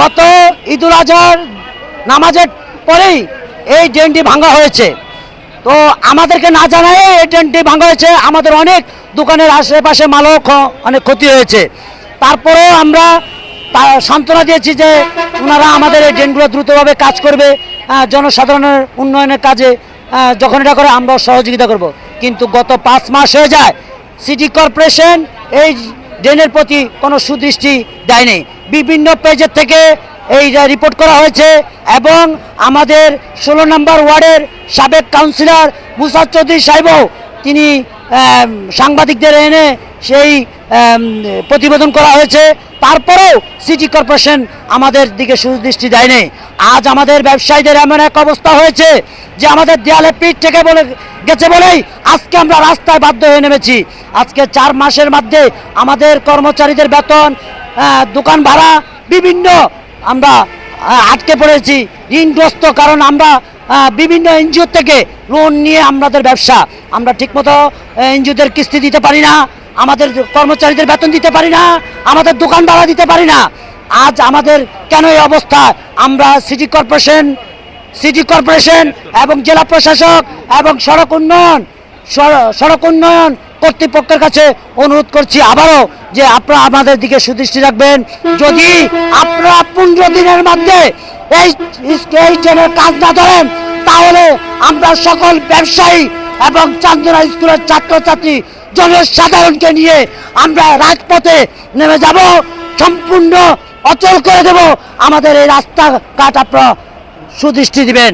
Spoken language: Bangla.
গত ঈদুল আজহার নামাজের পরেই এই ড্রেনটি ভাঙা হয়েছে। তো আমাদেরকে না জানায় এই ড্রেনটি ভাঙা হয়েছে, আমাদের অনেক দোকানের আশেপাশে মালও অনেক ক্ষতি হয়েছে। তারপরেও আমরা সান্ত্বনা দিয়েছি যে ওনারা আমাদের এই ড্রেনগুলো দ্রুতভাবে কাজ করবে জনসাধারণের উন্নয়নের কাজে যখন এটা করে আমরা সহযোগিতা করব। কিন্তু গত পাঁচ মাস হয়ে যায়, সিটি কর্পোরেশন এই ড্রেনের প্রতি কোনো সুদৃষ্টি দেয়নি। বিভিন্ন পেজের থেকে এই রিপোর্ট করা হয়েছে এবং আমাদের ষোলো নম্বর ওয়ার্ডের সাবেক কাউন্সিলর মুসাদ চৌধুরী সাহেবও তিনি সাংবাদিকদের এনে সেই প্রতিবেদন করা হয়েছে। তারপরেও সিটি কর্পোরেশন আমাদের দিকে সুদৃষ্টি দেয়নি। আজ আমাদের ব্যবসায়ীদের এমন এক অবস্থা হয়েছে যে আমাদের দেয়ালে পিঠ থেকে বলে, গেছে বলেই আজকে আমরা রাস্তায় বাধ্য হয়ে নেমেছি। আজকে চার মাসের মধ্যে আমাদের কর্মচারীদের বেতন দোকান ভাড়া, বিভিন্ন আমরা আটকে পড়েছি। ঋণগ্রস্ত কারণ আমরা বিভিন্ন এনজিও থেকে লোন নিয়ে আমাদের ব্যবসা। আমরা ঠিকমতো এনজিওদের কিস্তি দিতে পারি না। আমাদের কর্মচারীদের বেতন দিতে পারি না, আমাদের দোকান ভাড়া দিতে পারি না। আজ আমাদের কেন এই অবস্থা? আমরা সিটি কর্পোরেশন সিটি কর্পোরেশন এবং জেলা প্রশাসক এবং সড়ক উন্নয়ন সড়ক উন্নয়ন কর্তৃপক্ষের কাছে অনুরোধ করছি আবারও যে আপনারা আমাদের দিকে সুদৃষ্টি রাখবেন। যদি আপনারা পনেরো দিনের মধ্যে এই ট্রেনের কাজ না ধরেন, তাহলে আমরা সকল ব্যবসায়ী এবং চান্দনা স্কুলের ছাত্রছাত্রী জনসাধারণকে নিয়ে আমরা রাজপথে নেমে যাব, সম্পূর্ণ অচল করে দেব। আমাদের এই রাস্তাঘাট আপনারা সুদৃষ্টি দিবেন।